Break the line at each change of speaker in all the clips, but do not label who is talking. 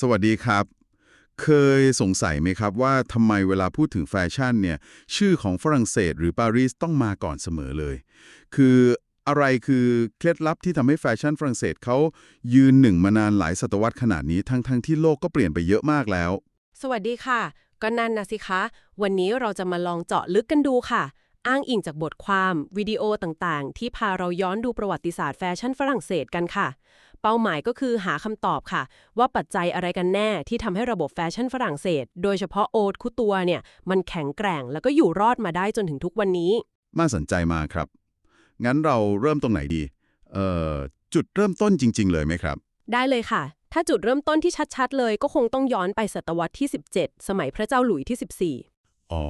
สวัสดีครับ เคยสงสัยไหมครับว่าทำไมเวลาพูดถึงแฟชั่นเนี่ย ชื่อของฝรั่งเศสหรือปารีสต้องมาก่อนเสมอเลย คืออะไรคือเคล็ดลับที่ทำให้แฟชั่นฝรั่งเศสเขายืนหนึ่งมานานหลายศตวรรษขนาดนี้ทั้งทั้งที่โลกก็เปลี่ยนไปเยอะมากแล้ว
สวัสดีค่ะ ก็นั่นนะสิคะ วันนี้เราจะมาลองเจาะลึกกันดูค่ะ อ้างอิงจากบทความวิดีโอต่างๆ ที่พาเราย้อนดูประวัติศาสตร์แฟชั่นฝรั่งเศสกันค่ะ เป้าหมายก็คือหาคำตอบค่ะ ว่าปัจจัยอะไรกันแน่ที่ทำให้ระบบแฟชั่นฝรั่งเศส โดยเฉพาะโอทคุตัวเนี่ย มันแข็งแกร่งแล้วก็อยู่รอดมาได้จนถึงทุกวันนี้
น่าสนใจมากครับ งั้นเราเริ่มตรงไหนดี เอ่อ จุดเริ่มต้นจริง ๆ เลยไหมครับ
ได้เลยค่ะ ถ้าจุดเริ่มต้นที่ชัดๆ เลยก็คงต้องย้อนไปศตวรรษที่ 17 สมัยพระเจ้าหลุยส์ที่ 14
อ๋อ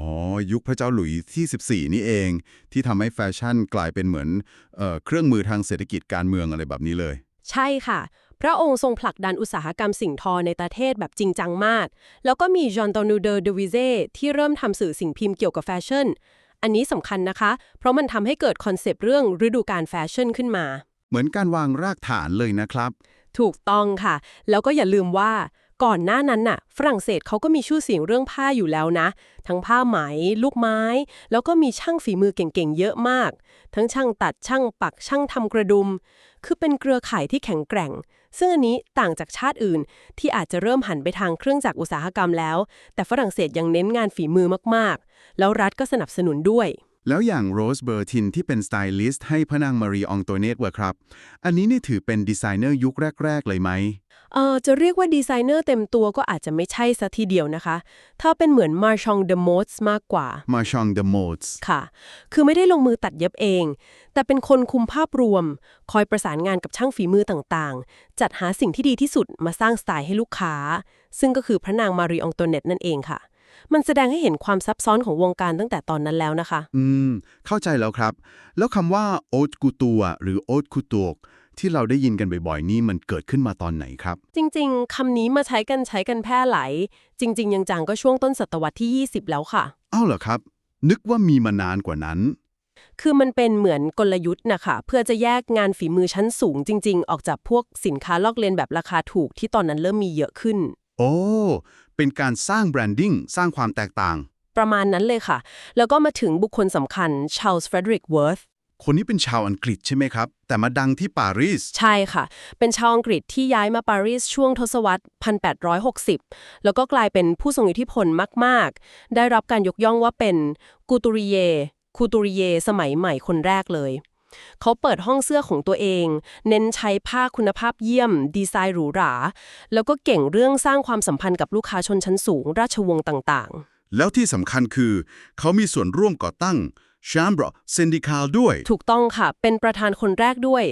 ยุคพระเจ้าหลุยส์ที่ 14 นี่เอง ที่ทำให้แฟชั่นกลายเป็นเหมือนเอ่อเครื่องมือทางเศรษฐกิจการเมืองอะไรแบบนี้เลย
ใช่ค่ะ พระองค์ทรงผลักดันอุตสาหกรรมสิ่งทอในประเทศแบบจริงจังมาก แล้วก็มีจอห์นตอนูเดอร์เดวิเซที่เริ่มทำสื่อสิ่งพิมพ์เกี่ยวกับแฟชั่น อันนี้สำคัญนะคะ เพราะมันทำให้เกิดคอนเซปต์เรื่องฤดูกาลแฟชั่นขึ้นมา
เหมือนการวางรากฐานเลยนะครับ
ถูกต้องค่ะ แล้วก็อย่าลืมว่า ก่อนหน้านั้นน่ะ ฝรั่งเศสเขาก็มีชื่อเสียงเรื่องผ้าอยู่แล้วนะ ทั้งผ้าไหม ลูกไม้ แล้วก็มีช่างฝีมือเก่งๆ เยอะมาก ทั้งช่างตัดช่างปักช่างทำกระดุม คือเป็นเครือข่ายที่แข็งแกร่ง ซึ่งอันนี้ต่างจากชาติอื่น ที่อาจจะเริ่มหันไปทางเครื่องจักรอุตสาหกรรมแล้ว แต่ฝรั่งเศสยังเน้นงานฝีมือมากๆ แล้วรัฐก็สนับสนุนด้วย
แล้วอย่างโรสเบอร์ทินที่เป็นสไตลิสต์ให้พระนางมารีอองโตเนตวะครับ อันนี้นี่ถือเป็นดีไซเนอร์ยุคแรก ๆ เลยไหม
เอ่อจะเรียกว่าดีไซเนอร์เต็มตัวก็อาจจะไม่ใช่ซะทีเดียวนะคะ ถ้าเป็นเหมือนมาชองเดอะมอสมากกว่า
มาชองเดอะโมดส์
ค่ะ คือไม่ได้ลงมือตัดเย็บเอง แต่เป็นคนคุมภาพรวม คอยประสานงานกับช่างฝีมือต่างๆ จัดหาสิ่งที่ดีที่สุดมาสร้างสไตล์ให้ลูกค้า ซึ่งก็คือพระนางมารีอองโตเนตนั่นเองค่ะมันแสดงให้เห็นความซับซ้อนของวงการตั้งแต่ตอนนั้นแล้วนะคะ
อืม เข้าใจแล้วครับ แล้วคำว่าโอ t กูตัวหรือโอ t คูตวก ที่เราได้ยินกันบ่อยๆ นี่มันเกิดขึ้นมาตอนไหนครับ
จริงๆ คำนี้มาใช้กันใช้กันแพร่หลาย จริง ๆ ยังจังๆก็ช่วงต้นศตวรรษที่ 20 แล้วค่ะ
อ้าวเหรอครับ นึกว่ามีมานานกว่านั้น
คือมันเป็นเหมือนกลยุทธ์นะคะ เพื่อจะแยกงานฝีมือชั้นสูงจริง ๆ ออกจากพวกสินค้าลอกเลียนแบบราคาถูกที่ตอนนั้นเริ่มมีเยอะขึ้น
โอ้ เป็นการสร้างแบรนดิ้งสร้างความแตกต่าง
ประมาณนั้นเลยค่ะ แล้วก็มาถึงบุคคลสำคัญชา l ลส์เฟรดริกเวิร์ธ
คนนี้เป็นชาวอังกฤษใช่ไหมครับ แต่มาดังที่ปารีส
ใช่ค่ะ เป็นชาวอังกฤษที่ย้ายมาปารีสช่วงทศวรรษ 1860 แล้วก็กลายเป็นผู้ทรงอิทธิพลมาก ๆ ได้รับการยกย่องว่าเป็นกูตูริเย คูตูริเย สมัยใหม่คนแรกเลย เขาเปิดห้องเสื้อของตัวเอง เน้นใช้ผ้าคุณภาพเยี่ยม ดีไซน์หรูหรา แล้วก็เก่งเรื่องสร้างความสัมพันธ์กับลูกค้าชนชั้นสูง ราชวงศ์ต่าง ๆ
แล้วที่สำคัญคือ เขามีส่วนร่วมก่อตั้ง Chambre Syndicale ด้วย
ถูกต้องค่ะ เป็นประธานคนแรกด้วย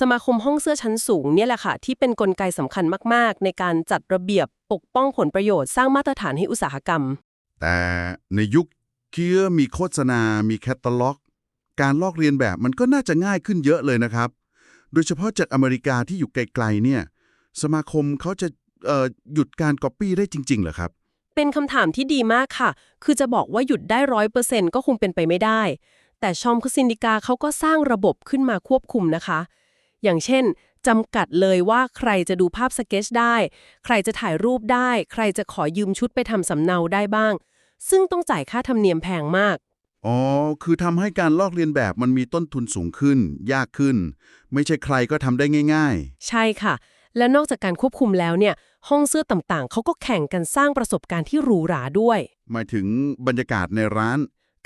สมาคมห้องเสื้อชั้นสูงเนี่ยแหละค่ะ ที่เป็นนกลไกสำคัญมากๆ ในการจัดระเบียบปกป้องผลประโยชน์สร้างมาตรฐานให้อุตสาหกรรม
แต่ในยุคเกียร์มีโฆษณา มีแคตตาล็อก การลอกเรียนแบบมันก็น่าจะง่ายขึ้นเยอะเลยนะครับ โดยเฉพาะจากอเมริกาที่อยู่ไกลๆเนี่ย สมาคมเขาจะเอ่อหยุดการก๊อปปี้ได้จริงๆเหรอครับ
เป็นคำถามที่ดีมากค่ะ คือจะบอกว่าหยุดได้ร้อยเปอร์เซ็นต์ก็คงเป็นไปไม่ได้ แต่ชอมคซินดิกาเขาก็สร้างระบบขึ้นมาควบคุมนะคะ อย่างเช่นจำกัดเลยว่าใครจะดูภาพสเก็ตได้ ใครจะถ่ายรูปได้ ใครจะขอยืมชุดไปทำสำเนาได้บ้าง ซึ่งต้องจ่ายค่าธรรมเนียมแพงมาก
อ๋อ คือทำให้การลอกเรียนแบบมันมีต้นทุนสูงขึ้น ยากขึ้น ไม่ใช่ใครก็ทำได้ง่าย
ใช่ค่ะ และนอกจากการควบคุมแล้วเนี่ย ห้องเสื้อต่างๆ เขาก็แข่งกันสร้างประสบการณ์ที่หรูหราด้วย
ๆหมายถึงบรรยากาศในร้าน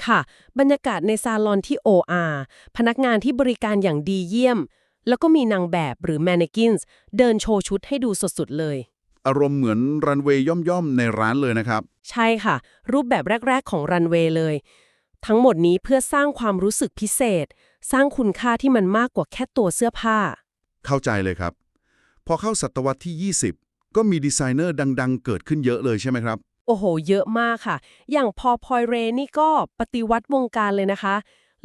ค่ะ บรรยากาศในซาลอนที่ OR พนักงานที่บริการอย่างดีเยี่ยม แล้วก็มีนางแบบหรือแมน n กินส์เดินโชว์ชุดให้ดูสดๆเลย
อารมณ์เหมือนรันเวย์ย่อมๆในร้านเลยนะครับ
ใช่ค่ะ รูปแบบแรก ๆ ของรันเวย์เลย ทั้งหมดนี้เพื่อสร้างความรู้สึกพิเศษ สร้างคุณค่าที่มันมากกว่าแค่ตัวเสื้อผ้า
เข้าใจเลยครับ พอเข้าศตวรรษที่ 20 ก็มีดีไซเนอร์ดัง ๆ เกิดขึ้นเยอะเลยใช่ไหมครับ
โอ้โห เยอะมากค่ะ อย่างพอพอยเรนี่ก็ปฏิวัติวงการเลยนะคะ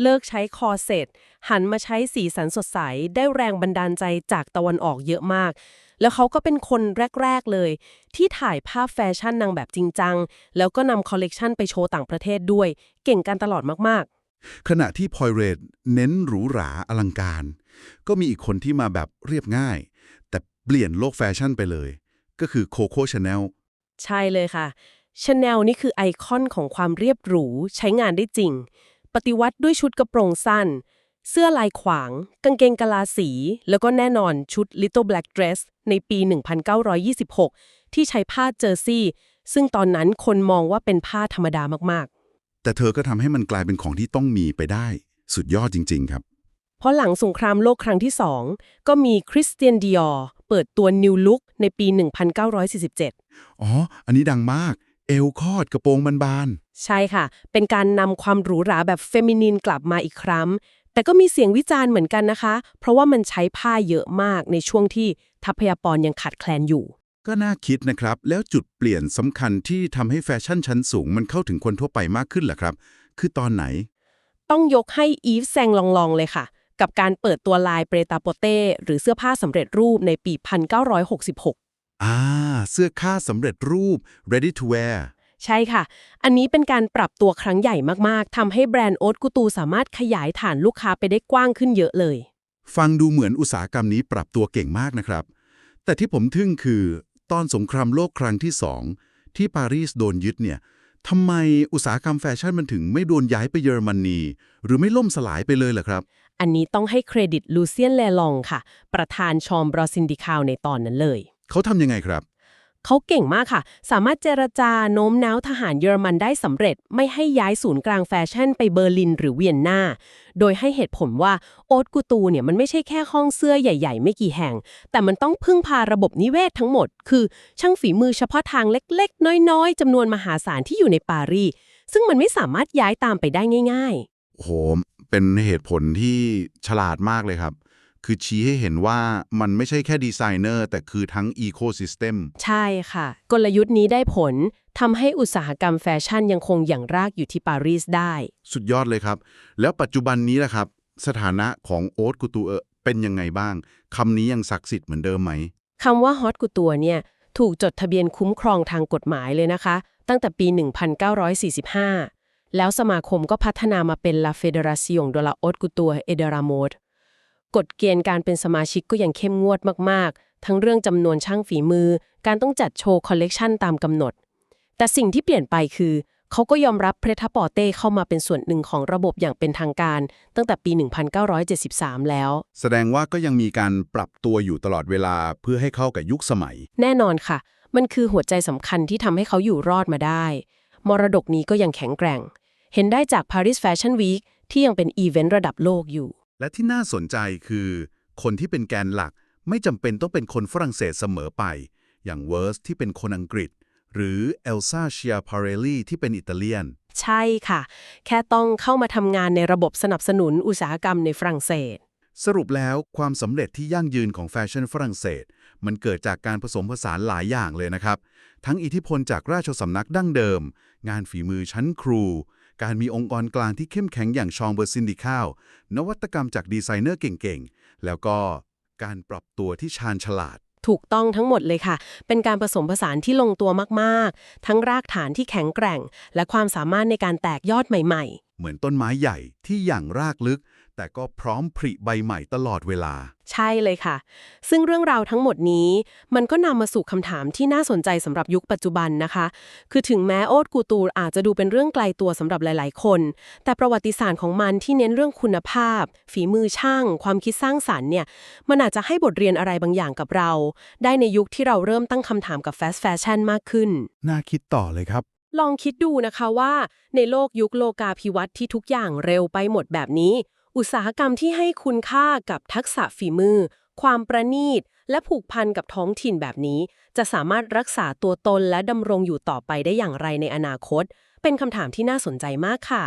เลิกใช้คอร์เซ็ตหันมาใช้สีสันสดใส ได้แรงบันดาลใจจากตะวันออกเยอะมาก แล้วเขาก็เป็นคนแรก ๆ เลย ที่ถ่ายภาพแฟชั่นนางแบบจริงจัง แล้วก็นำคอลเลกชันไปโชว์ต่างประเทศด้วย เก่งกันตลอดมาก
ขณะที่พอยเรดเน้นหรูหราอลังการ ก็มีอีกคนที่มาแบบเรียบง่าย แต่เปลี่ยนโลกแฟชั่นไปเลย ก็คือโคโค่ชาแนล
ใช่เลยค่ะชาแนลนี่คือไอคอนของความเรียบหรู ใช้งานได้จริง ปฏิวัติด้วยชุดกระโปรงสั้น เสื้อลายขวาง กางเกงกะลาสี แล้วก็แน่นอนชุด Little Black Dress ในปี 1926 ที่ใช้ผ้าเจอร์ซี่ ซึ่งตอนนั้นคนมองว่าเป็นผ้าธรรมดามาก
แต่เธอก็ทำให้มันกลายเป็นของที่ต้องมีไปได้ สุดยอดจริง ๆ ครับ
ๆเพราะหลังสงครามโลกครั้งที่2ก็มีคริสเตียนดิออเปิดตัว New Look ในปี 1947
อ๋อ อันนี้ดังมาก เอวคอดกระโปรงบาน
ใช่ค่ะ เป็นการนำความหรูหราแบบเฟมินินกลับมาอีกครั้ง แต่ก็มีเสียงวิจารณ์เหมือนกันนะคะ เพราะว่ามันใช้ผ้าเยอะมากในช่วงที่ทัพยากรยังขาดแคลนอยู่
ๆก็น่าคิดนะครับ แล้วจุดเปลี่ยนสำคัญที่ทำให้แฟชั่นชั้นสูง มันเข้าถึงคนทั่วไปมากขึ้นเหรอครับ คือตอนไหน
ต้องยกให้อีฟแซงลองลองเลยค่ะ กับการเปิดตัวลายเปรตาโปเต้หรือเสื้อผ้าสำเร็จรูปในปี 1966
อ่า เสื้อค่าสำเร็จรูป ready to wear
ใช่ค่ะ อันนี้เป็นการปรับตัวครั้งใหญ่มากๆ ทำให้แบรนด์โอ๊ตกูตูสามารถขยายฐานลูกค้าไปได้กว้างขึ้นเยอะเลย
ฟังดูเหมือนอุตสาหกรรมนี้ปรับตัวเก่งมากนะครับ แต่ที่ผมทึ่งคือ ตอนสงครามโลกครั้งที่สองที่ปารีสโดนยึดเนี่ยทำไมอุตสาหกรรมแฟชั่นมันถึงไม่โดนย้ายไปเยอรมนีหรือไม่ล่มสลายไปเลยเหรอครับ
อันนี้ต้องให้เครดิตลูเซียนแลลองค่ะ ประธานชอมบรอซินดิคาวในตอนนั้นเลย
เขาทำยังไงครับ
เขาเก่งมากค่ะ สามารถเจรจาโน้มน้าวทหารเยอรมันได้สำเร็จ ไม่ให้ย้ายศูนย์กลางแฟชั่นไปเบอร์ลินหรือเวียนนาโดยให้เหตุผลว่าโอ๊ตกูตูเนี่ยมันไม่ใช่แค่ห้องเสื้อใหญ่ๆ ไม่กี่แห่ง แต่มันต้องพึ่งพาระบบนิเวศทั้งหมด คือช่างฝีมือเฉพาะทางเล็กๆ น้อยๆจำนวนมหาศาลที่อยู่ในปารีสซึ่งมันไม่สามารถย้ายตามไปได้ง่าย ๆ
โอ้โห เป็นเหตุผลที่ฉลาดมากเลยครับ คือชี้ให้เห็นว่ามันไม่ใช่แค่ดีไซเนอร์ แต่คือทั้งอีโค y ิสเต็ม
ใช่ค่ะ กลยุทธ์นี้ได้ผลทำให้อุตสาหกรรมแฟชั่นยังคงอย่างรากอยู่ที่ปารีสได้
สุดยอดเลยครับ แล้วปัจจุบันนี้ล่ะครับ สถานะของโอ๊ตกูตูเออเป็นยังไงบ้างคำนี้ยังศักดิ์สิทธิ์เหมือนเดิมไหม
คำว่าฮอตกูตัวเนี่ยถูกจดทะเบียนคุ้มครองทางกฎหมายเลยนะคะ ตั้งแต่ปี 1945 แล้วสมาคมก็พัฒนามาเป็น La Fédération de la Haute Couture et de la Mode กฎเกณฑ์การเป็นสมาชิกก็ยังเข้มงวดมากๆ ทั้งเรื่องจำนวนช่างฝีมือ การต้องจัดโชว์คอลเลกชันตามกำหนด แต่สิ่งที่เปลี่ยนไปคือเขาก็ยอมรับเพรทาปอเต้เข้ามาเป็นส่วนหนึ่งของระบบอย่างเป็นทางการ ตั้งแต่ปี 1973 แล้ว
แสดงว่าก็ยังมีการปรับตัวอยู่ตลอดเวลาเพื่อให้เข้ากับยุคสมัย
แน่นอนค่ะ มันคือหัวใจสำคัญที่ทำให้เขาอยู่รอดมาได้ มรดกนี้ก็ยังแข็งแกร่ง เห็นได้จาก Paris Fashion Week ที่ยังเป็นอีเวนต์ระดับโลกอยู่
และที่น่าสนใจคือ คนที่เป็นแกนหลักไม่จำเป็นต้องเป็นคนฝรั่งเศสเสมอไป อย่างเวิร์สที่เป็นคนอังกฤษ หรือเอลซาเชียพาเรลลี่ที่เป็นอิตาเลียน
ใช่ค่ะ แค่ต้องเข้ามาทำงานในระบบสนับสนุนอุตสาหกรรมในฝรั่งเศส
สรุปแล้วความสำเร็จที่ยั่งยืนของแฟชั่นฝรั่งเศส มันเกิดจากการผสมผสานหลายอย่างเลยนะครับ ทั้งอิทธิพลจากราชสำนักดั้งเดิม งานฝีมือชั้นครู การมีองค์กรกลางที่เข้มแข็งอย่างชองเบอร์ซินดิคาลนวัตกรรมจากดีไซเนอร์เก่งๆ แล้วก็การปรับตัวที่ชาญฉลาด
ถูกต้องทั้งหมดเลยค่ะ เป็นการผสมผสานที่ลงตัวมากๆ ทั้งรากฐานที่แข็งแกร่ง และความสามารถในการแตกยอดใหม่ ๆ
เหมือนต้นไม้ใหญ่ที่อย่างรากลึก แต่ก็พร้อมผลิใบใหม่ตลอดเวลา
ใช่เลยค่ะ ซึ่งเรื่องราวทั้งหมดนี้ มันก็นำมาสู่คำถามที่น่าสนใจสำหรับยุคปัจจุบันนะคะ คือถึงแม้โอดกูตูรอาจจะดูเป็นเรื่องไกลตัวสำหรับหลาย ๆ คน แต่ประวัติศาสตร์ของมันที่เน้นเรื่องคุณภาพ ฝีมือช่าง ความคิดสร้างสารรค์เนี่ย มันอาจจะให้บทเรียนอะไรบางอย่างกับเรา ได้ในยุคที่เราเริ่มตั้งคำถามกับแฟชั่นแฟชั่นมากขึ้น
น่าคิดต่อเลยครับ
ลองคิดดูนะคะว่า ในโลกยุคโลกาภิวัตน์ที่ทุกอย่างเร็วไปหมดแบบนี้ อุตสาหกรรมที่ให้คุณค่ากับทักษะฝีมือ ความประณีต และผูกพันกับท้องถิ่นแบบนี้ จะสามารถรักษาตัวตนและดำรงอยู่ต่อไปได้อย่างไรในอนาคต เป็นคำถามที่น่าสนใจมากค่ะ